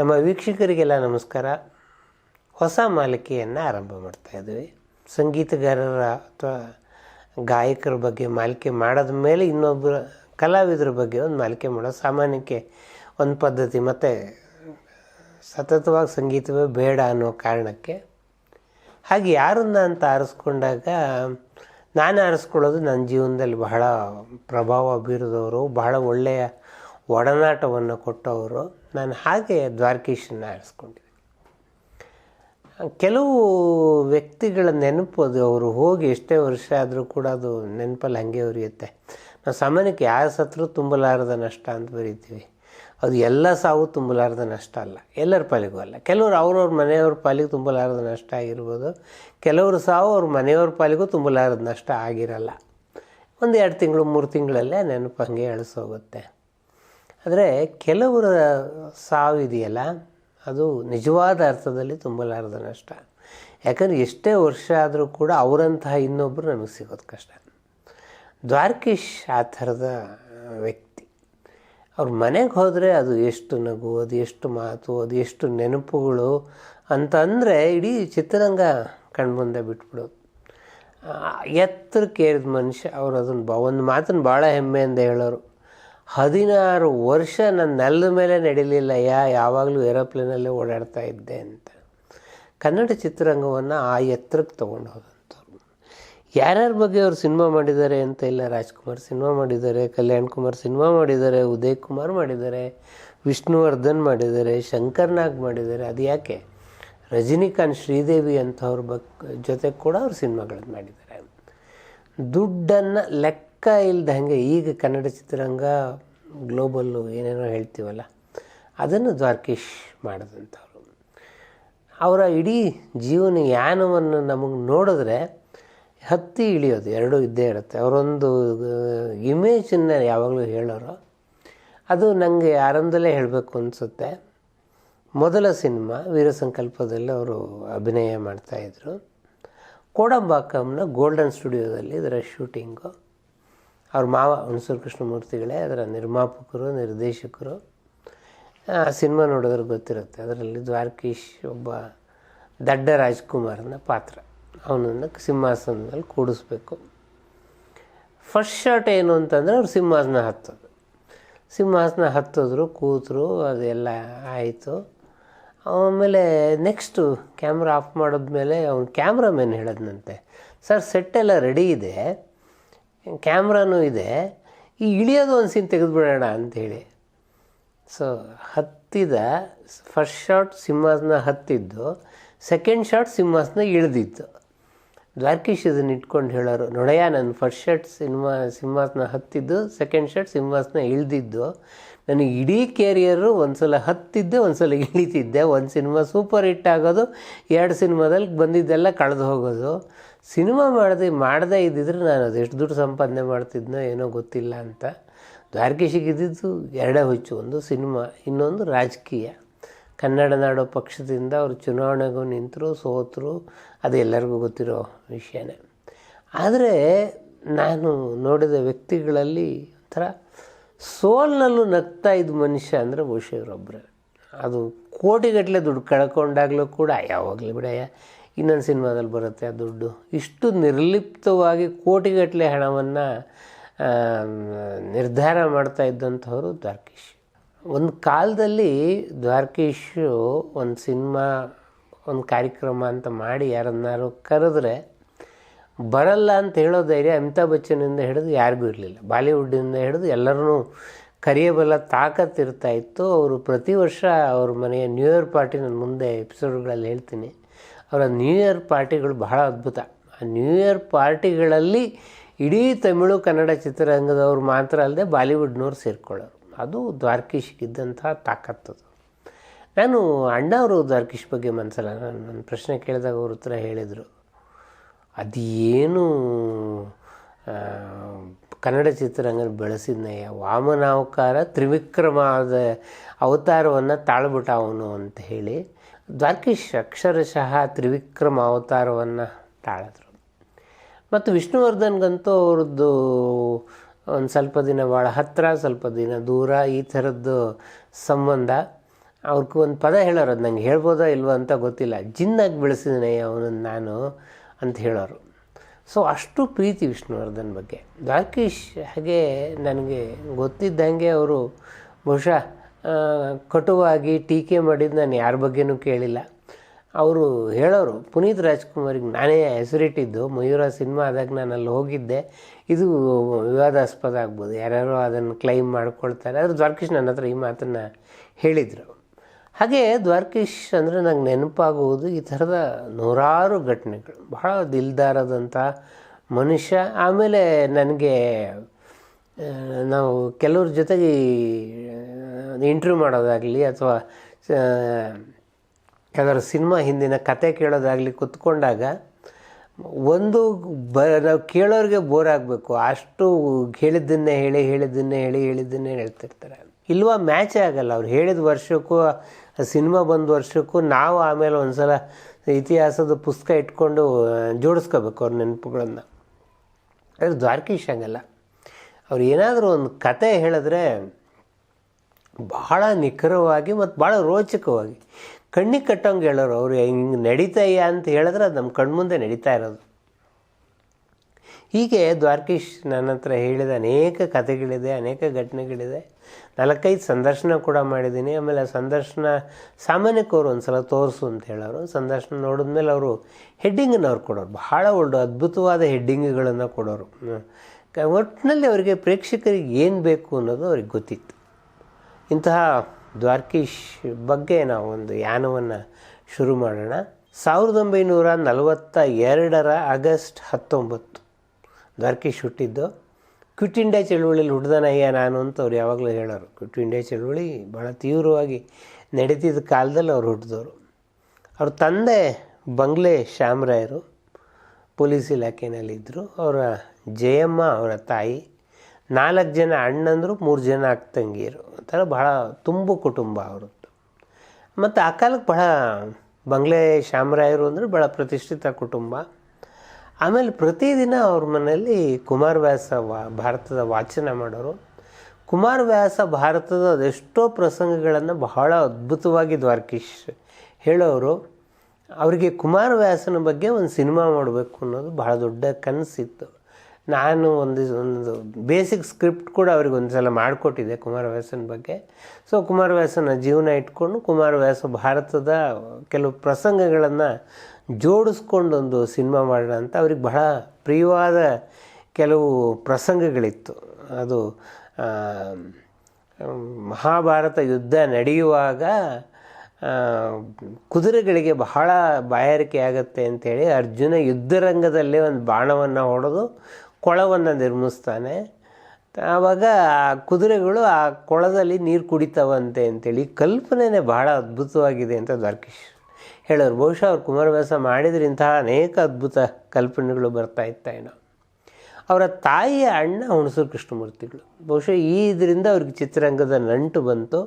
ನಮ್ಮ ವೀಕ್ಷಕರಿಗೆಲ್ಲ ನಮಸ್ಕಾರ. ಹೊಸ ಮಾಲಿಕೆಯನ್ನು ಆರಂಭ ಮಾಡ್ತಾ ಇದ್ದೀವಿ. ಸಂಗೀತಗಾರರ ಅಥವಾ ಗಾಯಕರ ಬಗ್ಗೆ ಮಾಲಿಕೆ ಮಾಡಿದ ಮೇಲೆ ಇನ್ನೊಬ್ಬರ ಕಲಾವಿದರ ಬಗ್ಗೆ ಒಂದು ಮಾಲಿಕೆ ಮಾಡೋದು ಸಾಮಾನ್ಯಕ್ಕೆ ಒಂದು ಪದ್ಧತಿ. ಮತ್ತು ಸತತವಾಗಿ ಸಂಗೀತವೇ ಬೇಡ ಅನ್ನೋ ಕಾರಣಕ್ಕೆ. ಹಾಗೆ ಯಾರನ್ನ ಅಂತ ಆರಿಸ್ಕೊಂಡಾಗ ನಾನು ಆರಿಸ್ಕೊಳ್ಳೋದು ನನ್ನ ಜೀವನದಲ್ಲಿ ಬಹಳ ಪ್ರಭಾವ ಬೀರಿದವರು, ಬಹಳ ಒಳ್ಳೆಯ ಒಡನಾಟವನ್ನು ಕೊಟ್ಟವರು ನಾನು ಹಾಗೆ ದ್ವಾರಕೀಶನ್ನ ಆರಿಸ್ಕೊಂಡಿದ್ದೆ ಕೆಲವು ವ್ಯಕ್ತಿಗಳ ನೆನಪು ಅದು, ಅವರು ಹೋಗಿ ಎಷ್ಟೇ ವರ್ಷ ಆದರೂ ಕೂಡ ಅದು ನೆನಪಲ್ಲಿ ಹಾಗೆ ಉರಿಯುತ್ತೆ. ನಾವು ಸಾಮಾನ್ಯಕ್ಕೆ ಯಾರ ಸತ್ರು ತುಂಬಲಾರದ ನಷ್ಟ ಅಂತ ಬರೀತೀವಿ. ಅದು ಎಲ್ಲ ಸಾವು ತುಂಬಲಾರದ ನಷ್ಟ ಅಲ್ಲ, ಎಲ್ಲರ ಪಾಲಿಗೂ ಅಲ್ಲ. ಕೆಲವರು ಅವ್ರವ್ರ ಮನೆಯವ್ರ ಪಾಲಿಗೆ ತುಂಬಲಾರದ ನಷ್ಟ ಆಗಿರ್ಬೋದು, ಕೆಲವರು ಸಾವು ಅವ್ರ ಮನೆಯವ್ರ ಪಾಲಿಗೂ ತುಂಬಲಾರದ ನಷ್ಟ ಆಗಿರಲ್ಲ. ಒಂದು ಎರಡು ತಿಂಗಳು, ಮೂರು ತಿಂಗಳಲ್ಲೇ ನೆನಪು ಹಾಗೆ ಅಳಿಸೋಗುತ್ತೆ. ಆದರೆ ಕೆಲವರ ಸಾವಿದೆಯಲ್ಲ ಅದು ನಿಜವಾದ ಅರ್ಥದಲ್ಲಿ ತುಂಬಲಾರದ ನಷ್ಟ ಯಾಕಂದರೆ ಎಷ್ಟೇ ವರ್ಷ ಆದರೂ ಕೂಡ ಅವರಂತಹ ಇನ್ನೊಬ್ಬರು ನಮಗೆ ಸಿಗೋದು ಕಷ್ಟ. ದ್ವಾರಕೀಶ್ ಆ ಥರದ ವ್ಯಕ್ತಿ. ಅವ್ರ ಮನೆಗೆ ಹೋದರೆ ಅದು ಎಷ್ಟು ನಗು, ಅದು ಎಷ್ಟು ಮಾತು, ಅದು ಎಷ್ಟು ನೆನಪುಗಳು ಅಂತಂದರೆ ಇಡೀ ಚಿತ್ರರಂಗ ಕಣ್ಮುಂದೆ ಬಿಟ್ಬಿಡೋದು. ಎತ್ತರಕ್ಕೆ ಏರಿದ ಮನುಷ್ಯ, ಅವರು ಅದನ್ನು ಬ, ಒಂದು ಮಾತನ್ನು ಭಾಳ ಹೆಮ್ಮೆಯಿಂದ ಹೇಳೋರು. ಹದಿನಾರು ವರ್ಷ ನನ್ನ ನೆಲದ ಮೇಲೆ ನಡೀಲಿಲ್ಲ, ಯಾ ಯಾವಾಗಲೂ ಏರೋಪ್ಲೇನಲ್ಲೇ ಓಡಾಡ್ತಾ ಇದ್ದೆ ಅಂತ. ಕನ್ನಡ ಚಿತ್ರರಂಗವನ್ನು ಆ ಎತ್ತರಕ್ಕೆ ತೊಗೊಂಡು ಹೋದಂಥವ್ರು. ಯಾರ್ಯಾರ ಬಗ್ಗೆ ಅವರು ಸಿನಿಮಾ ಮಾಡಿದ್ದಾರೆ ಅಂತ ಇಲ್ಲ, ರಾಜ್ಕುಮಾರ್ ಸಿನಿಮಾ ಮಾಡಿದ್ದಾರೆ, ಕಲ್ಯಾಣ್ ಕುಮಾರ್ ಸಿನಿಮಾ ಮಾಡಿದ್ದಾರೆ, ಉದಯ್ ಕುಮಾರ್ ಮಾಡಿದ್ದಾರೆ, ವಿಷ್ಣುವರ್ಧನ್ ಮಾಡಿದ್ದಾರೆ, ಶಂಕರ್ ನಾಗ್ ಮಾಡಿದ್ದಾರೆ. ಅದು ಯಾಕೆ? ರಜನಿಕಾಂತ್ ಶ್ರೀದೇವಿ ಅಂಥವ್ರ ಬಗ್, ಜೊತೆ ಕೂಡ ಅವ್ರು ಸಿನಿಮಾಗಳನ್ನು ಮಾಡಿದ್ದಾರೆ. ದುಡ್ಡನ್ನು ಲೆಕ್ಕ ಇಲ್ದಂಗೆ ಈಗ ಕನ್ನಡ ಚಿತ್ರರಂಗ ಗ್ಲೋಬಲ್ಲು ಏನೇನೋ ಹೇಳ್ತೀವಲ್ಲ, ಅದನ್ನು ದ್ವಾರಕೀಶ್ ಮಾಡಿದಂಥವ್ರು. ಅವರ ಇಡೀ ಜೀವನ ಯಾನವನ್ನು ನಮಗೆ ನೋಡಿದ್ರೆ ಹತ್ತಿ ಇಳಿಯೋದು ಎರಡೂ ಇದ್ದೇ ಇರುತ್ತೆ. ಅವರೊಂದು ಇಮೇಜನ್ನು ಯಾವಾಗಲೂ ಹೇಳೋರು. ಅದು ನನಗೆ ಆರಂಭದಲ್ಲೇ ಹೇಳಬೇಕು ಅನಿಸುತ್ತೆ. ಮೊದಲ ಸಿನಿಮಾ ವೀರಸಂಕಲ್ಪದಲ್ಲಿ ಅವರು ಅಭಿನಯ ಮಾಡ್ತಾಯಿದ್ರು ಕೋಡಂಬಾಕಂನ ಗೋಲ್ಡನ್ ಸ್ಟುಡಿಯೋದಲ್ಲಿ ಇದರ ಶೂಟಿಂಗು. ಅವ್ರ ಮಾವ ಹುಣಸೂರು ಕೃಷ್ಣಮೂರ್ತಿಗಳೇ, ಅದರ ನಿರ್ಮಾಪಕರು, ನಿರ್ದೇಶಕರು. ಆ ಸಿನಿಮಾ ನೋಡಿದ್ರೆ ಗೊತ್ತಿರುತ್ತೆ, ಅದರಲ್ಲಿ ದ್ವಾರಕೀಶ್ ಒಬ್ಬ ದಡ್ಡ ರಾಜ್ಕುಮಾರನ ಪಾತ್ರ. ಅವನನ್ನು ಸಿಂಹಾಸನದಲ್ಲಿ ಕೂಡಿಸ್ಬೇಕು. ಫಸ್ಟ್ ಶಾಟ್ ಏನು ಅಂತಂದರೆ ಅವ್ರು ಸಿಂಹಾಸನ ಹತ್ತೋದು. ಸಿಂಹಾಸನ ಹತ್ತಿದ್ರು, ಕೂತರು, ಅದೆಲ್ಲ ಆಯಿತು. ಆಮೇಲೆ ನೆಕ್ಸ್ಟು ಕ್ಯಾಮ್ರಾ ಆಫ್ ಮಾಡಿದ್ಮೇಲೆ ಅವ್ನು ಕ್ಯಾಮ್ರಾಮನ್ ಹೇಳಿದ್ನಂತೆ. ಸರ್ ಸೆಟ್ಟೆಲ್ಲ ರೆಡಿ ಇದೆ. ಕ್ಯಾಮ್ರಾನೂ ಇದೆ. ಈ ಇಳಿಯೋದು ಒಂದು ಸೀನ್ ತೆಗೆದುಬಿಡೋಣ ಅಂಥೇಳಿ ಸೊ ಹತ್ತಿದ ಫಸ್ಟ್ ಶಾಟ್ ಸಿಂಹಾಸನ ಹತ್ತಿದ್ದು ಸೆಕೆಂಡ್ ಶಾಟ್ ಸಿಂಹಾಸನ ಇಳಿದಿತ್ತು. ದ್ವಾರ್ಕೀಶ್ ಇದನ್ನು ಇಟ್ಕೊಂಡು ಹೇಳೋರು, ನೋಡಯ್ಯ, ನಾನು ಫಸ್ಟ್ ಶಾಟ್ ಸಿನಿಮಾ, ಸಿಂಹಾಸನ ಹತ್ತಿದ್ದು ಸೆಕೆಂಡ್ ಶಾಟ್ ಸಿಂಹಾಸನ ಇಳಿದಿದ್ದು. ನನಗೆ ಇಡೀ ಕೆರಿಯರು ಒಂದು ಸಲ ಹತ್ತಿದ್ದೆ ಒಂದು ಸಲ ಇಳಿತಿದ್ದೆ. ಒಂದು ಸಿನಿಮಾ ಸೂಪರ್ ಹಿಟ್ ಆಗೋದು, ಎರಡು ಸಿನಿಮಾದಲ್ಲಿ ಬಂದಿದ್ದೆಲ್ಲ ಕಳೆದು ಹೋಗೋದು. ಸಿನಿಮಾ ಮಾಡದೆ, ಮಾಡದೇ ಇದ್ದಿದ್ರೆ ನಾನು ಅದೆಷ್ಟು ದುಡ್ಡು ಸಂಪಾದನೆ ಮಾಡ್ತಿದ್ನೋ ಏನೋ ಗೊತ್ತಿಲ್ಲ ಅಂತ. ದ್ವಾರಕೀಶಿಗೆ ಇದ್ದಿದ್ದು ಎರಡೇ ಹುಚ್ಚು, ಒಂದು ಸಿನಿಮಾ, ಇನ್ನೊಂದು ರಾಜಕೀಯ. ಕನ್ನಡ ನಾಡು ಪಕ್ಷದಿಂದ ಅವರು ಚುನಾವಣೆಗೂ ನಿಂತರು, ಸೋತರು, ಅದು ಎಲ್ಲರಿಗೂ ಗೊತ್ತಿರೋ ವಿಷಯನೇ. ಆದರೆ ನಾನು ನೋಡಿದ ವ್ಯಕ್ತಿಗಳಲ್ಲಿ ಒಂಥರ ಸೋಲ್ನಲ್ಲೂ ನಗ್ತಾ ಇದ್ದ ಮನುಷ್ಯ ಅಂದರೆ ಬಹುಶಃ ಇವರೊಬ್ಬರೇ ಅದು ಕೋಟಿಗಟ್ಟಲೆ ದುಡ್ಡು ಕಳ್ಕೊಂಡಾಗಲೂ ಕೂಡ, ಯಾವಾಗಲೂ ಬಿಡಯ್ಯ ಇನ್ನೊಂದು ಸಿನಿಮಾದಲ್ಲಿ ಬರುತ್ತೆ ಆ ದುಡ್ಡು. ಇಷ್ಟು ನಿರ್ಲಿಪ್ತವಾಗಿ ಕೋಟಿಗಟ್ಟಲೆ ಹಣವನ್ನು ನಿರ್ಧಾರ ಮಾಡ್ತಾ ಇದ್ದಂಥವರು ದ್ವಾರಕೀಶ್. ಒಂದು ಕಾಲದಲ್ಲಿ ದ್ವಾರಕೀಶು ಒಂದು ಸಿನಿಮಾ, ಒಂದು ಕಾರ್ಯಕ್ರಮ ಅಂತ ಮಾಡಿ ಯಾರನ್ನಾರು ಕರೆದ್ರೆ, ಬರಲ್ಲ ಅಂತ ಹೇಳೋ ಧೈರ್ಯ ಅಮಿತಾಬ್ ಬಚ್ಚನಿಂದ ಹಿಡಿದು ಯಾರಿಗೂ ಇರಲಿಲ್ಲ. ಬಾಲಿವುಡ್ಡಿಂದ ಹಿಡಿದು ಎಲ್ಲರೂ ಕರೆಯಬಲ್ಲ ತಾಕತ್ತಿರ್ತಾ ಇತ್ತು. ಅವರು ಪ್ರತಿ ವರ್ಷ ಅವ್ರ ಮನೆಯ ನ್ಯೂ ಇಯರ್ ಪಾರ್ಟಿ ನನ್ನ ಮುಂದೆ ಎಪಿಸೋಡ್ಗಳಲ್ಲಿ ಹೇಳ್ತೀನಿ. ಅವರ ನ್ಯೂ ಇಯರ್ ಪಾರ್ಟಿಗಳು ಬಹಳ ಅದ್ಭುತ. ಆ ನ್ಯೂ ಇಯರ್ ಪಾರ್ಟಿಗಳಲ್ಲಿ ಇಡೀ ತಮಿಳು ಕನ್ನಡ ಚಿತ್ರರಂಗದವ್ರು ಮಾತ್ರ ಅಲ್ಲದೆ ಬಾಲಿವುಡ್ನವ್ರು ಸೇರಿಕೊಳ್ಳೋರು. ಅದು ದ್ವಾರ್ಕೀಶ್ಗಿದ್ದಂತಹ ತಾಕತ್ತದು ನಾನು ಅಣ್ಣವರು ದ್ವಾರ್ಕೀಶ್ ಬಗ್ಗೆ ಮನಸ್ಸಲ್ಲ ನಾನು ನನ್ನ ಪ್ರಶ್ನೆ ಕೇಳಿದಾಗ ಅವ್ರ ಉತ್ತರ ಹೇಳಿದರು. ಅದೇನು ಕನ್ನಡ ಚಿತ್ರರಂಗ ಬೆಳೆಸಿದ್ನಯ್ಯ? ವಾಮನಾವಕಾರ ತ್ರಿವಿಕ್ರಮದ ಅವತಾರವನ್ನು ತಾಳ್ಬಿಟ್ಟ ಅವನು ಅಂತ ಹೇಳಿ ದ್ವಾರಕೀಶ್ ಅಕ್ಷರಶಃ ತ್ರಿವಿಕ್ರಮ ಅವತಾರವನ್ನು ತಾಳಿದ್ರು. ಮತ್ತು ವಿಷ್ಣುವರ್ಧನ್ಗಂತೂ ಅವ್ರದ್ದು ಒಂದು ಸ್ವಲ್ಪ ದಿನ ಭಾಳ ಹತ್ತಿರ ಸ್ವಲ್ಪ ದಿನ ದೂರ ಈ ಥರದ್ದು ಸಂಬಂಧ. ಅವ್ರಿಗೆ ಒಂದು ಪದ ಹೇಳೋರು, ಅದು ನಂಗೆ ಹೇಳ್ಬೋದಾ ಇಲ್ವೋ ಅಂತ ಗೊತ್ತಿಲ್ಲ. ಜಿನ್ನಾಗಿ ಬೆಳೆಸಿದ್ದೀನಿ ಅವನನ್ನು ನಾನು ಅಂತ ಹೇಳೋರು. ಸೊ, ಅಷ್ಟು ಪ್ರೀತಿ ವಿಷ್ಣುವರ್ಧನ್ ಬಗ್ಗೆ. ದ್ವಾರಕೀಶ್ ಹಾಗೆ ನನಗೆ ಗೊತ್ತಿದ್ದಂಗೆ ಅವರು ಬಹುಶಃ ಕಟುವಾಗಿ ಟೀಕೆ ಮಾಡಿದ್ದು ನಾನು ಯಾರ ಬಗ್ಗೆನೂ ಕೇಳಿಲ್ಲ. ಅವರು ಹೇಳೋರು, ಪುನೀತ್ ರಾಜ್ಕುಮಾರಿಗೆ ನಾನೇ ಹೆಸರಿಟ್ಟಿದ್ದು, ಮಯೂರ ಸಿನಿಮಾ ಆದಾಗ ನಾನು ಅಲ್ಲಿ ಹೋಗಿದ್ದೆ. ಇದು ವಿವಾದಾಸ್ಪದ ಆಗ್ಬೋದು. ಯಾರ್ಯಾರು ಅದನ್ನು ಕ್ಲೈಮ್ ಮಾಡ್ಕೊಳ್ತಾರೆ. ಆದರೆ ದ್ವಾರಕೀಶ್ ನನ್ನ ಹತ್ರ ಈ ಮಾತನ್ನು ಹೇಳಿದರು. ಹಾಗೆ ದ್ವಾರಕೀಶ್ ಅಂದರೆ ನಂಗೆ ನೆನಪಾಗುವುದು ಈ ಥರದ ನೂರಾರು ಘಟನೆಗಳು. ಬಹಳ ದಿಲ್ದಾರದಂಥ ಮನುಷ್ಯ. ಆಮೇಲೆ ನನಗೆ ನಾವು ಕೆಲವ್ರ ಜೊತೆಗೆ ಇಂಟರ್ವ್ಯೂ ಮಾಡೋದಾಗಲಿ ಅಥವಾ ಯಾವ್ದಾದ್ರು ಸಿನಿಮಾ ಹಿಂದಿನ ಕತೆ ಕೇಳೋದಾಗಲಿ ಕುತ್ಕೊಂಡಾಗ ಒಂದು ಬ, ನಾವು ಕೇಳೋರಿಗೆ ಬೋರ್ ಆಗಬೇಕು. ಅಷ್ಟು ಹೇಳಿದ್ದನ್ನೇ ಹೇಳಿ ಹೇಳಿದ್ದನ್ನೇ ಹೇಳಿ, ಹೇಳಿದ್ದನ್ನೇ ಹೇಳ್ತಿರ್ತಾರೆ. ಇಲ್ವಾ ಮ್ಯಾಚೇ ಆಗಲ್ಲ. ಅವ್ರು ಹೇಳಿದ ವರ್ಷಕ್ಕೂ, ಸಿನಿಮಾ ಬಂದ ವರ್ಷಕ್ಕೂ ನಾವು ಆಮೇಲೆ ಒಂದು ಸಲ ಇತಿಹಾಸದ ಪುಸ್ತಕ ಇಟ್ಕೊಂಡು ಜೋಡಿಸ್ಕೋಬೇಕು ಅವ್ರ ನೆನಪುಗಳನ್ನು. ಆದರೆ ದ್ವಾರಕೀಶ್ ಹಂಗಲ್ಲ. ಅವ್ರು ಏನಾದರೂ ಒಂದು ಕತೆ ಹೇಳಿದ್ರೆ ಬಹಳ ನಿಖರವಾಗಿ ಮತ್ತು ಭಾಳ ರೋಚಕವಾಗಿ. ಕಣ್ಣಿಗೆ ಕಟ್ಟೋಂಗೆ ಹೇಳೋರು, ಅವರು ಹಿಂಗೆ ನಡೀತಾಯ್ಯ ಅಂತ ಹೇಳಿದ್ರೆ ಅದು ನಮ್ಮ ಕಣ್ಮುಂದೆ ನಡೀತಾ ಇರೋದು. ಹೀಗೆ ದ್ವಾರಕೀಶ್ ನನ್ನ ಹತ್ರ ಹೇಳಿದ ಅನೇಕ ಕಥೆಗಳಿದೆ, ಅನೇಕ ಘಟನೆಗಳಿದೆ. ನಾಲ್ಕೈದು ಸಂದರ್ಶನ ಕೂಡ ಮಾಡಿದ್ದೀನಿ. ಆಮೇಲೆ ಆ ಸಂದರ್ಶನ ಸಾಮಾನ್ಯಕ್ಕೆ ಅವರು ಒಂದು ಸಲ ತೋರಿಸು ಅಂತ ಹೇಳೋರು. ಸಂದರ್ಶನ ನೋಡಿದ್ಮೇಲೆ ಅವರು ಹೆಡ್ಡಿಂಗನ್ನು ಅವ್ರು ಕೊಡೋರು. ಬಹಳ ಒಳ್ಳೆ ಅದ್ಭುತವಾದ ಹೆಡ್ಡಿಂಗ್ಗಳನ್ನು ಕೊಡೋರು. ಒಟ್ಟಿನಲ್ಲಿ ಅವರಿಗೆ ಪ್ರೇಕ್ಷಕರಿಗೆ ಏನು ಬೇಕು ಅನ್ನೋದು ಅವ್ರಿಗೆ ಗೊತ್ತಿತ್ತು. ಇಂತಹ ದ್ವಾರಕೀಶ್ ಬಗ್ಗೆ ನಾವು ಒಂದು ಯಾನವನ್ನು ಶುರು ಮಾಡೋಣ. ಸಾವಿರದ ಒಂಬೈನೂರ ನಲವತ್ತ ಎರಡರ ಆಗಸ್ಟ್ ಹತ್ತೊಂಬತ್ತು ದ್ವಾರಕೀಶ್ ಹುಟ್ಟಿದ್ದು. ಕ್ವಿಟ್ ಇಂಡಿಯಾ ಚಳುವಳಿಯಲ್ಲಿ ಹುಡ್ದನಯ್ಯ ನಾನು ಅಂತ ಅವ್ರು ಯಾವಾಗಲೂ ಹೇಳೋರು. ಕ್ವಿಟ್ ಇಂಡಿಯಾ ಚಳುವಳಿ ಭಾಳ ತೀವ್ರವಾಗಿ ನಡೀತಿದ್ದ ಕಾಲದಲ್ಲಿ ಅವ್ರು ಹುಟ್ಟಿದವರು. ಅವ್ರ ತಂದೆ ಬಂಗ್ಲೆ ಶ್ಯಾಮರಾಯರು, ಪೊಲೀಸ್ ಇಲಾಖೆಯಲ್ಲಿದ್ದರು ಅವರ ಜಯಮ್ಮ ಅವರ ತಾಯಿ ನಾಲ್ಕು ಜನ ಅಣ್ಣಂದರು ಮೂರು ಜನ ಅಕ್ಕ ತಂಗಿಯರು. ಒಂಥರ ಬಹಳ ತುಂಬು ಕುಟುಂಬ ಅವ್ರದ್ದು. ಮತ್ತು ಆ ಕಾಲಕ್ಕೆ ಬಹಳ ಬಂಗ್ಲೆ ಶ್ಯಾಮರಾಯರು ಅಂದರೆ ಭಾಳ ಪ್ರತಿಷ್ಠಿತ ಕುಟುಂಬ. ಆಮೇಲೆ ಪ್ರತಿದಿನ ಅವ್ರ ಮನೆಯಲ್ಲಿ ಕುಮಾರವ್ಯಾಸ ವಾ, ಭಾರತದ ವಾಚನ ಮಾಡೋರು. ಕುಮಾರವ್ಯಾಸ ಭಾರತದ ಅದೆಷ್ಟೋ ಪ್ರಸಂಗಗಳನ್ನು ಬಹಳ ಅದ್ಭುತವಾಗಿ ದ್ವಾರಕೀಶ್ ಹೇಳೋರು. ಅವರಿಗೆ ಕುಮಾರವ್ಯಾಸನ ಬಗ್ಗೆ ಒಂದು ಸಿನಿಮಾ ಮಾಡಬೇಕು ಅನ್ನೋದು ಬಹಳ ದೊಡ್ಡ ಕನಸಿತ್ತು. ನಾನು ಒಂದು ಒಂದು ಬೇಸಿಕ್ ಸ್ಕ್ರಿಪ್ಟ್ ಕೂಡ ಅವ್ರಿಗೆ ಒಂದು ಸಲ ಮಾಡಿಕೊಟ್ಟಿದ್ದೆ ಕುಮಾರವ್ಯಾಸನ ಬಗ್ಗೆ. ಸೊ ಕುಮಾರವ್ಯಾಸನ ಜೀವನ ಇಟ್ಕೊಂಡು ಕುಮಾರವ್ಯಾಸ ಭಾರತದ ಕೆಲವು ಪ್ರಸಂಗಗಳನ್ನು ಜೋಡಿಸ್ಕೊಂಡೊಂದು ಸಿನಿಮಾ ಮಾಡೋಣ ಅಂತ ಅವ್ರಿಗೆ ಬಹಳ ಪ್ರಿಯವಾದ ಕೆಲವು ಪ್ರಸಂಗಗಳಿತ್ತು. ಅದು ಮಹಾಭಾರತ ಯುದ್ಧ ನಡೆಯುವಾಗ ಕುದುರೆಗಳಿಗೆ ಬಹಳ ಬಾಯಾರಿಕೆ ಆಗುತ್ತೆ ಅಂತೇಳಿ ಅರ್ಜುನ ಯುದ್ಧರಂಗದಲ್ಲೇ ಒಂದು ಬಾಣವನ್ನು ಹೊಡೆದು ಕೊಳವನ್ನು ನಿರ್ಮಿಸ್ತಾನೆ. ಆವಾಗ ಆ ಕುದುರೆಗಳು ಆ ಕೊಳದಲ್ಲಿ ನೀರು ಕುಡಿತಾವಂತೆ ಅಂತೇಳಿ ಕಲ್ಪನೆನೇ ಬಹಳ ಅದ್ಭುತವಾಗಿದೆ ಅಂತ ದ್ವಾರಕೀಶ್ ಹೇಳೋರು. ಬಹುಶಃ ಅವ್ರು ಕುಮಾರವ್ಯಾಸ ಮಾಡಿದ್ರೆ ಇಂತಹ ಅನೇಕ ಅದ್ಭುತ ಕಲ್ಪನೆಗಳು ಬರ್ತಾ ಇತ್ತಾಯೇನೋ ಅವರ ತಾಯಿಯ ಅಣ್ಣ ಹುಣಸೂರು ಕೃಷ್ಣಮೂರ್ತಿಗಳು. ಬಹುಶಃ ಈ ಇದರಿಂದ ಅವ್ರಿಗೆ ಚಿತ್ರರಂಗದ ನಂಟು ಬಂತು.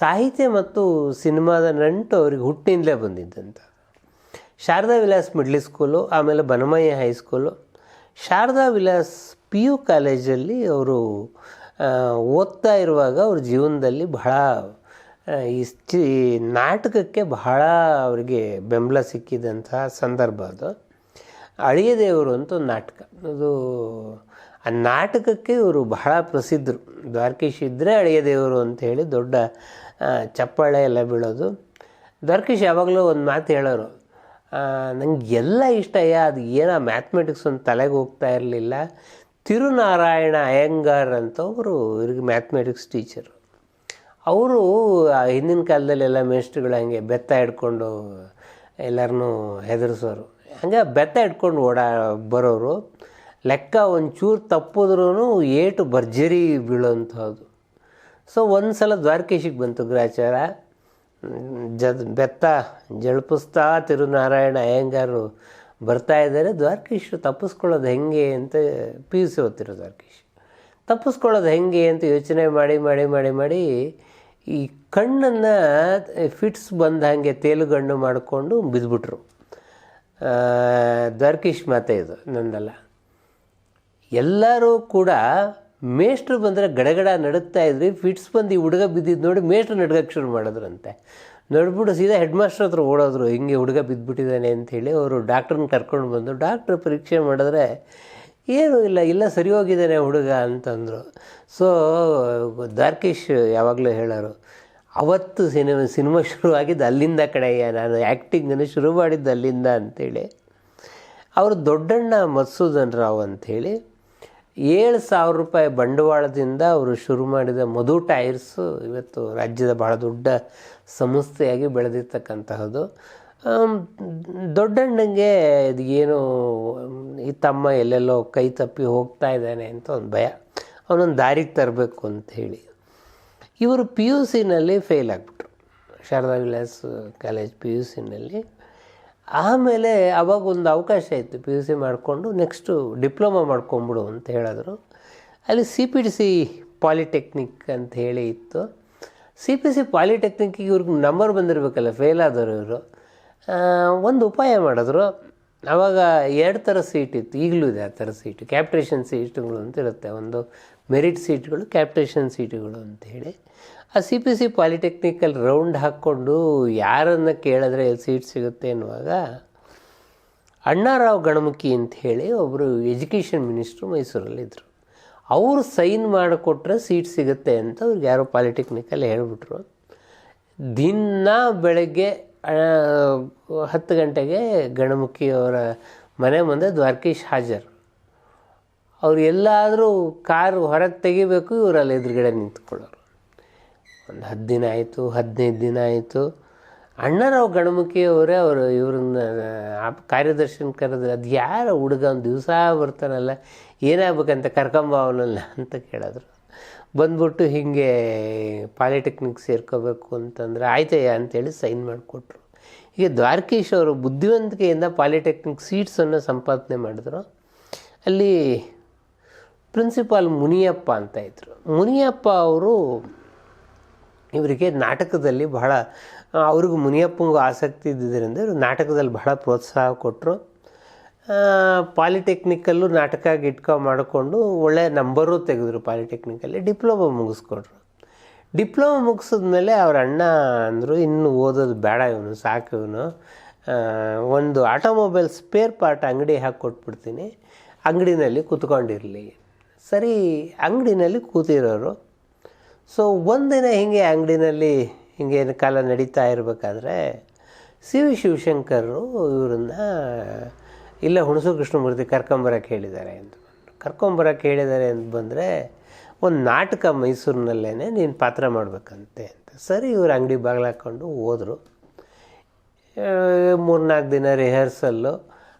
ಸಾಹಿತ್ಯ ಮತ್ತು ಸಿನಿಮಾದ ನಂಟು ಅವ್ರಿಗೆ ಹುಟ್ಟಿನಿಂದಲೇ ಬಂದಿದ್ದಂಥ ಶಾರದಾ ವಿಲಾಸ್ ಮಿಡ್ಲ್ ಸ್ಕೂಲು, ಆಮೇಲೆ Banamayya high school Sharada Vilas P U ಕಾಲೇಜಲ್ಲಿ ಅವರು ಓದ್ತಾ ಇರುವಾಗ ಅವ್ರ ಜೀವನದಲ್ಲಿ ಬಹಳ ಈ ನಾಟಕಕ್ಕೆ ಬಹಳ ಅವರಿಗೆ ಬೆಂಬಲ ಸಿಕ್ಕಿದಂತಹ ಸಂದರ್ಭ ಅದು. ಅಳಿಯ ದೇವರು ಅಂತ ಒಂದು ನಾಟಕ. ಅದು, ಆ ನಾಟಕಕ್ಕೆ ಇವರು ಬಹಳ ಪ್ರಸಿದ್ಧರು. ದ್ವಾರಕೀಶ್ ಇದ್ದರೆ ಅಳಿಯ ದೇವರು ಅಂತ ಹೇಳಿ ದೊಡ್ಡ ಚಪ್ಪಾಳೆ ಎಲ್ಲ ಬೀಳೋದು. ದ್ವಾರಕೀಶ್ ಯಾವಾಗಲೂ ಒಂದು ಮಾತು ಹೇಳೋರು ನಂಗೆ ಎಲ್ಲ ಇಷ್ಟ ಅಯ್ಯ. ಅದು ಏನೋ ಮ್ಯಾಥ್ಮೆಟಿಕ್ಸ್ ಒಂದು ತಲೆಗೆ ಹೋಗ್ತಾ ಇರಲಿಲ್ಲ. ತಿರುನಾರಾಯಣ ಅಯ್ಯಂಗಾರ್ ಅಂತ ಒಬ್ಬರು ಇವ್ರಿಗೆ ಮ್ಯಾಥ್ಮೆಟಿಕ್ಸ್ ಟೀಚರು ಅವರು ಹಿಂದಿನ ಕಾಲದಲ್ಲೆಲ್ಲ ಮೇಸ್ಟ್ರುಗಳು ಹಂಗೆ ಬೆತ್ತ ಹಿಡ್ಕೊಂಡು ಎಲ್ಲರನ್ನೂ ಹೆದರಿಸೋರು. ಹಂಗೆ ಬೆತ್ತ ಹಿಡ್ಕೊಂಡು ಓಡಾ, ಬರೋರು. ಲೆಕ್ಕ ಒಂಚೂರು ತಪ್ಪಿದ್ರೂ ಏಟು ಭರ್ಜರಿ ಬೀಳೋಂಥದ್ದು ಸೊ ಒಂದು ಸಲ ದ್ವಾರಕೇಶಿಗೆ ಬಂತು ಗ್ರಾಚಾರ. ಜದ್ ಬೆತ್ತ ಜಳಪಿಸ್ತಾ ತಿರುನಾರಾಯಣ ಅಯ್ಯಂಗಾರು ಬರ್ತಾ ಇದ್ದಾರೆ. ದ್ವಾರಕೀಶರು ತಪ್ಪಿಸ್ಕೊಳ್ಳೋದು ಹೆಂಗೆ ಅಂತ ಪಿ ಯು ಸಿ ಓದ್ತಿರೋ ದ್ವಾರಕೀಶ್. ತಪ್ಪಿಸ್ಕೊಳ್ಳೋದು ಹೆಂಗೆ ಅಂತ ಯೋಚನೆ ಮಾಡಿ ಮಾಡಿ ಮಾಡಿ ಮಾಡಿ ಈ ಕಣ್ಣನ್ನು ಫಿಟ್ಸ್ ಬಂದ ಹಾಗೆ ತೇಲುಗಣ್ಣು ಮಾಡಿಕೊಂಡು ಬಿದ್ದುಬಿಟ್ರು ದ್ವಾರಕೀಶ್ ಮಾತೆ ಇದು, ನಂದಲ್ಲ. ಎಲ್ಲರೂ ಕೂಡ ಮೇಷ್ಟ್ರು ಬಂದರೆ ಗಡಗಡ ನಡುಗ್ತಾ ಇದ್ರಿ ಫಿಟ್ಸ್ ಬಂದು ಹುಡುಗ ಬಿದ್ದಿದ್ದು ನೋಡಿ ಮೇಷ್ಟ್ರು ನಡ್ಗಕ್ಕೆ ಶುರು ಮಾಡಿದ್ರಂತೆ. ನಡ್ಬಿಟ್ಟು ಸೀದಾ ಹೆಡ್ ಮಾಸ್ಟರ್ ಹತ್ರ ಓಡೋದ್ರು, ಹಿಂಗೆ ಹುಡುಗ ಬಿದ್ದುಬಿಟ್ಟಿದ್ದಾನೆ ಅಂಥೇಳಿ ಅವರು ಡಾಕ್ಟ್ರನ್ನ ಕರ್ಕೊಂಡು ಬಂದು ಡಾಕ್ಟ್ರ್ ಪರೀಕ್ಷೆ ಮಾಡಿದ್ರೆ, ಏನೂ ಇಲ್ಲ ಇಲ್ಲ ಸರಿ ಹೋಗಿದ್ದಾನೆ ಹುಡುಗ ಅಂತಂದರು. ಸೊ ದಾರ್ಕೇಶ್ ಯಾವಾಗಲೂ ಹೇಳೋರು, ಅವತ್ತು ಸಿನಿಮಾ ಸಿನಿಮಾ ಶುರುವಾಗಿದ್ದು ಅಲ್ಲಿಂದ ಕಡೆಯ ನಾನು ಆ್ಯಕ್ಟಿಂಗನ್ನು ಶುರು ಮಾಡಿದ್ದು ಅಲ್ಲಿಂದ ಅಂಥೇಳಿ ಅವರು ದೊಡ್ಡಣ್ಣ ಮಧುಸೂದನ್ ರಾವ್ ಅಂಥೇಳಿ ಏಳು ಸಾವಿರ ರೂಪಾಯಿ ಬಂಡವಾಳದಿಂದ ಅವರು ಶುರು ಮಾಡಿದ ಮಧು ಟೈರ್ಸು ಇವತ್ತು ರಾಜ್ಯದ ಭಾಳ ದೊಡ್ಡ ಸಂಸ್ಥೆಯಾಗಿ ಬೆಳೆದಿರ್ತಕ್ಕಂತಹದ್ದು. ದೊಡ್ಡಣ್ಣಂಗೆ ಇದು ಏನು, ಈ ತಮ್ಮ ಎಲ್ಲೆಲ್ಲೋ ಕೈ ತಪ್ಪಿ ಹೋಗ್ತಾ ಇದ್ದಾನೆ ಅಂತ ಒಂದು ಭಯ. ಅವನೊಂದು ದಾರಿಗೆ ತರಬೇಕು ಅಂತ ಹೇಳಿ. ಇವರು ಪಿ ಯು ಸಿನಲ್ಲಿ fail ಆಗಿಬಿಟ್ರು. Sharada Vilas college P U ಸಿನಲ್ಲಿ. ಆಮೇಲೆ ಅವಾಗ ಒಂದು ಅವಕಾಶ ಇತ್ತು ಪಿ ಯು ಸಿ ಮಾಡಿಕೊಂಡು ನೆಕ್ಸ್ಟು ಡಿಪ್ಲೊಮಾ ಮಾಡ್ಕೊಂಬಿಡು ಅಂತ ಹೇಳಿದ್ರು. ಅಲ್ಲಿ C P T C polytechnic ಅಂತ ಹೇಳಿ ಇತ್ತು. ಸಿ ಪಿ ಸಿ ಪಾಲಿಟೆಕ್ನಿಕ್ಕಿಗೆ ಇವ್ರಿಗೆ ನಂಬರ್ ಬಂದಿರಬೇಕಲ್ಲ ಫೇಲ್ ಆದವರು ಇವರು. ಒಂದು ಉಪಾಯ ಮಾಡಿದ್ರು. ಆವಾಗ ಎರಡು ಥರ ಸೀಟ್ ಇತ್ತು, ಈಗಲೂ ಇದೆ ಆ ಥರ ಸೀಟು ಕ್ಯಾಪ್ಟೇಷನ್ ಸೀಟುಗಳು ಅಂತ ಇರುತ್ತೆ, ಒಂದು ಮೆರಿಟ್ ಸೀಟ್ಗಳು ಕ್ಯಾಪ್ಟೇಷನ್ ಸೀಟುಗಳು ಅಂತ ಹೇಳಿ. ಆ ಸಿ ಪಿ ಸಿ ಪಾಲಿಟೆಕ್ನಿಕಲ್ಲಿ ರೌಂಡ್ ಹಾಕ್ಕೊಂಡು ಯಾರನ್ನು ಕೇಳಿದ್ರೆ ಎಲ್ಲಿ ಸೀಟ್ ಸಿಗುತ್ತೆ ಅನ್ನುವಾಗ ಅಣ್ಣಾರಾವ್ ಗಣಮುಖಿ ಅಂತ ಹೇಳಿ ಒಬ್ಬರು ಎಜುಕೇಷನ್ ಮಿನಿಸ್ಟ್ರು ಮೈಸೂರಲ್ಲಿದ್ದರು ಅವರು ಸೈನ್ ಮಾಡಿಕೊಟ್ರೆ ಸೀಟ್ ಸಿಗುತ್ತೆ ಅಂತ ಅವ್ರಿಗೆ ಯಾರೋ ಪಾಲಿಟೆಕ್ನಿಕಲ್ಲಿ ಹೇಳಿಬಿಟ್ರು. ದಿನ ಬೆಳಗ್ಗೆ ಹತ್ತು ಗಂಟೆಗೆ ಗಣಮುಖಿಯವರ ಮನೆ ಮುಂದೆ ದ್ವಾರಕೀಶ್ ಹಾಜರು. ಅವ್ರು ಎಲ್ಲಾದರೂ ಕಾರು ಹೊರಗೆ ತೆಗಿಬೇಕು, ಇವರಲ್ಲಿ ಎದುರುಗಡೆ ನಿಂತ್ಕೊಳ್ಳೋರು. ಒಂದು ಹತ್ತು ದಿನ ಆಯಿತು, ಹದಿನೈದು ದಿನ ಆಯಿತು. ಅಣ್ಣರಾವ್ ಗಣಮುಖಿಯವರೇ, ಅವರು ಇವ್ರನ್ನ ಕಾರ್ಯದರ್ಶನ ಕರೆದ್ರೆ, ಅದು ಯಾರ ಹುಡುಗ? ಒಂದು ದಿವಸ ಬರ್ತಾನಲ್ಲ, ಏನಾಗಬೇಕಂತ ಕರ್ಕೊಂಬ ಅವನಲ್ಲ ಅಂತ ಕೇಳಿದ್ರು. ಬಂದ್ಬಿಟ್ಟು ಹೀಗೆ ಪಾಲಿಟೆಕ್ನಿಕ್ ಸೇರ್ಕೋಬೇಕು ಅಂತಂದ್ರೆ, ಆಯ್ತಯ್ಯ, ಅಂತೇಳಿ ಸೈನ್ ಮಾಡಿಕೊಟ್ರು. ಈಗ ದ್ವಾರಕೀಶ್ ಅವರು ಬುದ್ಧಿವಂತಿಕೆಯಿಂದ ಪಾಲಿಟೆಕ್ನಿಕ್ ಸೀಟ್ಸನ್ನು ಸಂಪಾದನೆ ಮಾಡಿದ್ರು. ಅಲ್ಲಿ ಪ್ರಿನ್ಸಿಪಾಲ್ ಮುನಿಯಪ್ಪ ಅಂತ ಇದ್ದರು ಮುನಿಯಪ್ಪ ಅವರು ಇವರಿಗೆ ನಾಟಕದಲ್ಲಿ ಬಹಳ ಅವ್ರಿಗೂ ಮುನಿಯಪ್ಪಂಗೂ ಆಸಕ್ತಿ ಇದ್ದಿದ್ದರಿಂದ ಇವರು ನಾಟಕದಲ್ಲಿ ಬಹಳ ಪ್ರೋತ್ಸಾಹ ಕೊಟ್ಟರು ಪಾಲಿಟೆಕ್ನಿಕಲ್ಲೂ ನಾಟಕ ಗಿಟ್ಕ ಮಾಡಿಕೊಂಡು ಒಳ್ಳೆ ನಂಬರು ತೆಗೆದ್ರು ಪಾಲಿಟೆಕ್ನಿಕಲ್ಲಿ, ಡಿಪ್ಲೊಮಾ ಮುಗಿಸ್ಕೊಟ್ರು. ಡಿಪ್ಲೊಮಾ ಮುಗಿಸಿದ್ಮೇಲೆ ಅವ್ರ ಅಣ್ಣ ಅಂದರು, ಇನ್ನು ಓದೋದು ಬೇಡ ಇವನು, ಸಾಕು ಇವನು. ಒಂದು ಆಟೋಮೊಬೈಲ್ ಸ್ಪೇರ್ ಪಾರ್ಟ್ ಅಂಗಡಿ ಹಾಕಿ ಕೊಟ್ಬಿಡ್ತೀನಿ, ಅಂಗಡಿನಲ್ಲಿ ಕೂತ್ಕೊಂಡಿರಲಿ. ಸರಿ, ಅಂಗಡಿನಲ್ಲಿ ಕೂತಿರೋರು. ಸೊ ಒಂದಿನ ಹಿಂಗೆ ಅಂಗಡಿನಲ್ಲಿ ಹಿಂಗೆ ಕಾಲ ನಡೀತಾ ಇರಬೇಕಾದ್ರೆ ಸಿ ವಿ ಶಿವಶಂಕರರು ಇವರನ್ನ, ಇಲ್ಲ ಹುಣಸು ಕೃಷ್ಣಮೂರ್ತಿ ಕರ್ಕೊಂಬರಕ್ಕೆ ಹೇಳಿದ್ದಾರೆ ಅಂತ. ಕರ್ಕೊಂಬರಕ್ಕೆ ಹೇಳಿದ್ದಾರೆ ಅಂತ ಬಂದರೆ, ಒಂದು ನಾಟಕ ಮೈಸೂರಿನಲ್ಲೇ ನೀನು ಪಾತ್ರ ಮಾಡಬೇಕಂತೆ ಅಂತ. ಸರಿ, ಇವರು ಅಂಗಡಿ ಬಾಗಿಲು ಹಾಕ್ಕೊಂಡು ಹೋದರು. ಮೂರ್ನಾಲ್ಕು ದಿನ ರಿಹರ್ಸಲ್ಲು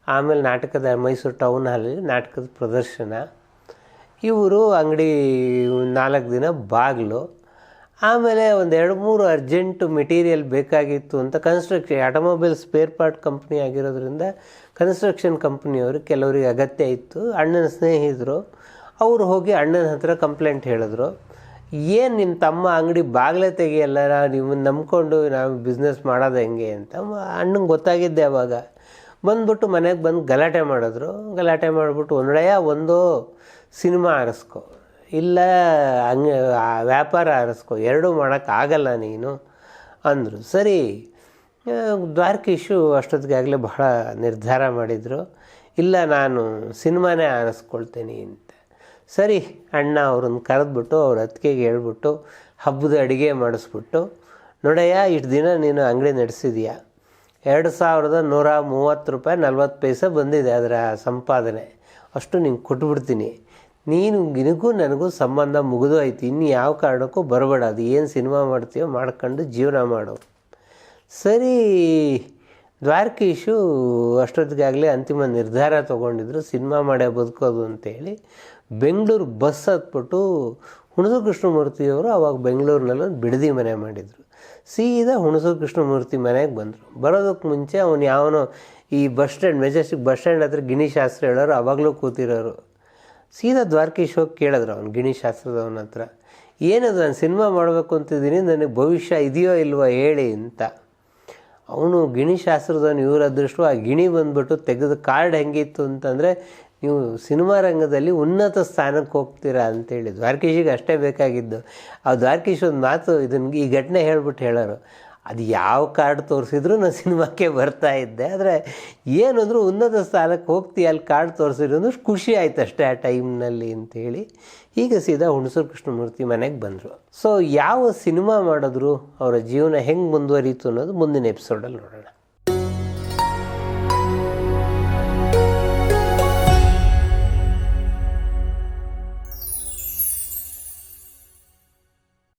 ಆಮೇಲೆ ನಾಟಕದ ಮೈಸೂರು ಟೌನ್ ಹಾಲಲ್ಲಿ ನಾಟಕದ ಪ್ರದರ್ಶನ. ಇವರು ಅಂಗಡಿ ನಾಲ್ಕು ದಿನ ಬಾಗಿಲು. ಆಮೇಲೆ ಒಂದು ಎರಡು ಮೂರು ಅರ್ಜೆಂಟು ಮೆಟೀರಿಯಲ್ ಬೇಕಾಗಿತ್ತು ಅಂತ construction automobile spare part company ಆಗಿರೋದ್ರಿಂದ ಕನ್ಸ್ಟ್ರಕ್ಷನ್ ಕಂಪ್ನಿಯವರು ಕೆಲವರಿಗೆ ಅಗತ್ಯ ಇತ್ತು. ಅಣ್ಣನ ಸ್ನೇಹಿತರು, ಅವರು ಹೋಗಿ ಅಣ್ಣನ ಹತ್ರ ಕಂಪ್ಲೇಂಟ್ ಹೇಳಿದ್ರು. ಏನು ನಿಮ್ಮ ತಮ್ಮ ಅಂಗಡಿ ಬಾಗಿಲೇ ತೆಗಿಯಲ್ಲ ನಿಮ್ಮನ್ನು ನಂಬ್ಕೊಂಡು ನಾವು ಬಿಸ್ನೆಸ್ ಮಾಡೋದು ಹೆಂಗೆ ಅಂತ ಅಣ್ಣಂಗೆ ಗೊತ್ತಾಗಿದ್ದೆ ಅವಾಗ. ಬಂದ್ಬಿಟ್ಟು ಮನೆಗೆ ಬಂದು ಗಲಾಟೆ ಮಾಡಿದ್ರು. ಗಲಾಟೆ ಮಾಡಿಬಿಟ್ಟು ಒಂದೊಡೆಯ ಒಂದು ಸಿನಿಮಾ ಆರಿಸ್ಕೊ. ಇಲ್ಲ, ಹಂಗೆ ವ್ಯಾಪಾರ ಆರಿಸ್ಕೊ. ಎರಡೂ ಮಾಡೋಕ್ಕಾಗಲ್ಲ ನೀನು ಅಂದರು. ಸರಿ ದ್ವಾರಕೀಶು ಅಷ್ಟೊತ್ತಿಗಾಗಲೇ ಬಹಳ ನಿರ್ಧಾರ ಮಾಡಿದರು. ಇಲ್ಲ, ನಾನು ಸಿನಿಮಾನೇ ಆರಿಸ್ಕೊಳ್ತೀನಿ ಅಂತ. ಸರಿ, ಅಣ್ಣ ಅವ್ರನ್ನ ಕರೆದ್ಬಿಟ್ಟು ಅವ್ರ ಅತ್ತಿಗೆಗೆ ಹೇಳ್ಬಿಟ್ಟು ಹಬ್ಬದ ಅಡುಗೆ ಮಾಡಿಸ್ಬಿಟ್ಟು, ನೋಡಯ್ಯ, ಇಷ್ಟು ದಿನ ನೀನು ಅಂಗಡಿ ನಡೆಸಿದೀಯ? ಎರಡು ಸಾವಿರದ ನೂರ ಮೂವತ್ತು ರೂಪಾಯಿ ನಲ್ವತ್ತು ಪೈಸೆ ಬಂದಿದೆ ಅದರ ಸಂಪಾದನೆ. ಅಷ್ಟು ನಿಂಗೆ ಕೊಟ್ಬಿಡ್ತೀನಿ. ನೀನು ನಿನಗೂ ನನಗೂ ಸಂಬಂಧ ಮುಗಿದು ಐತಿ ಇನ್ನು ಯಾವ ಕಾರಣಕ್ಕೂ ಬರಬೇಡ. ಅದು ಏನು ಸಿನಿಮಾ ಮಾಡ್ತೀಯೋ ಮಾಡ್ಕೊಂಡು ಜೀವನ ಮಾಡು. ಸರಿ, ದ್ವಾರಕೀಶು ಅಷ್ಟೊತ್ತಿಗಾಗಲೇ ಅಂತಿಮ ನಿರ್ಧಾರ ತೊಗೊಂಡಿದ್ರು. ಸಿನಿಮಾ ಮಾಡೇ ಬದುಕೋದು ಅಂತೇಳಿ ಬೆಂಗಳೂರು ಬಸ್ ಹತ್ಬಿಟ್ಟು ಹುಣಸು ಕೃಷ್ಣಮೂರ್ತಿಯವರು ಅವಾಗ ಬೆಂಗಳೂರಿನಲ್ಲಿ ಒಂದು ಬಿಡದಿ ಮನೆ ಮಾಡಿದರು. ಸೀದಾ ಹುಣಸು ಕೃಷ್ಣಮೂರ್ತಿ ಮನೆಗೆ ಬಂದರು. ಬರೋದಕ್ಕೆ ಮುಂಚೆ ಅವನು ಯಾವನೋ ಈ bus stand, Majestic bus stand ಹತ್ರ ಗಿನಿ ಶಾಸ್ತ್ರ ಹೇಳೋರು, ಅವಾಗಲೂ ಕೂತಿರೋರು. ಸೀದಾ ದ್ವಾರಕೀಶ್ ಹೋಗಿ ಕೇಳಿದ್ರು ಅವ್ನು ಗಿಣಿ ಶಾಸ್ತ್ರದವನ ಹತ್ರ. ಏನದು ನಾನು ಸಿನಿಮಾ ಮಾಡಬೇಕು ಅಂತಿದ್ದೀನಿ, ನನಗೆ ಭವಿಷ್ಯ ಇದೆಯೋ ಇಲ್ವೋ ಹೇಳಿ ಅಂತ. ಅವನು ಗಿಣಿ ಶಾಸ್ತ್ರದವನು ಇವರ ಅದೃಷ್ಟ ಆ ಗಿಣಿ ಬಂದುಬಿಟ್ಟು ತೆಗೆದ ಕಾರ್ಡ್ ಹೆಂಗಿತ್ತು ಅಂತಂದರೆ, ನೀವು ಸಿನಿಮಾ ರಂಗದಲ್ಲಿ ಉನ್ನತ ಸ್ಥಾನಕ್ಕೆ ಹೋಗ್ತೀರಾ ಅಂತೇಳಿ ದ್ವಾರಕೀಶಿಗೆ ಅಷ್ಟೇ ಬೇಕಾಗಿದ್ದು. ಆ ದ್ವಾರಕೀಶ್ ಒಂದು ಮಾತು ಇದನ್ನ ಈ ಘಟನೆ ಹೇಳ್ಬಿಟ್ಟು ಹೇಳೋರು. ಅದು ಯಾವ ಕಾರ್ಡ್ ತೋರಿಸಿದ್ರು ನಾನು ಸಿನಿಮಾಕ್ಕೆ ಬರ್ತಾ ಇದ್ದೆ. ಆದರೆ ಏನಂದರೂ ಉನ್ನತ ಸ್ಥಾನಕ್ಕೆ ಹೋಗ್ತೀಯ ಅಲ್ಲಿ ಕಾರ್ಡ್ ತೋರಿಸಿದ್ರು ಅಂದ್ರೆ ಖುಷಿ ಆಯ್ತು ಅಷ್ಟೇ ಆ ಟೈಮ್ನಲ್ಲಿ ಅಂತೇಳಿ. ಈಗ ಸೀದಾ ಹುಣಸೂರು ಕೃಷ್ಣಮೂರ್ತಿ ಮನೆಗೆ ಬಂದರು. ಸೊ ಯಾವ ಸಿನಿಮಾ ಮಾಡಿದ್ರು, ಅವರ ಜೀವನ ಹೆಂಗೆ ಮುಂದುವರಿಯಿತು ಅನ್ನೋದು ಮುಂದಿನ ಎಪಿಸೋಡಲ್ಲಿ ನೋಡೋಣ.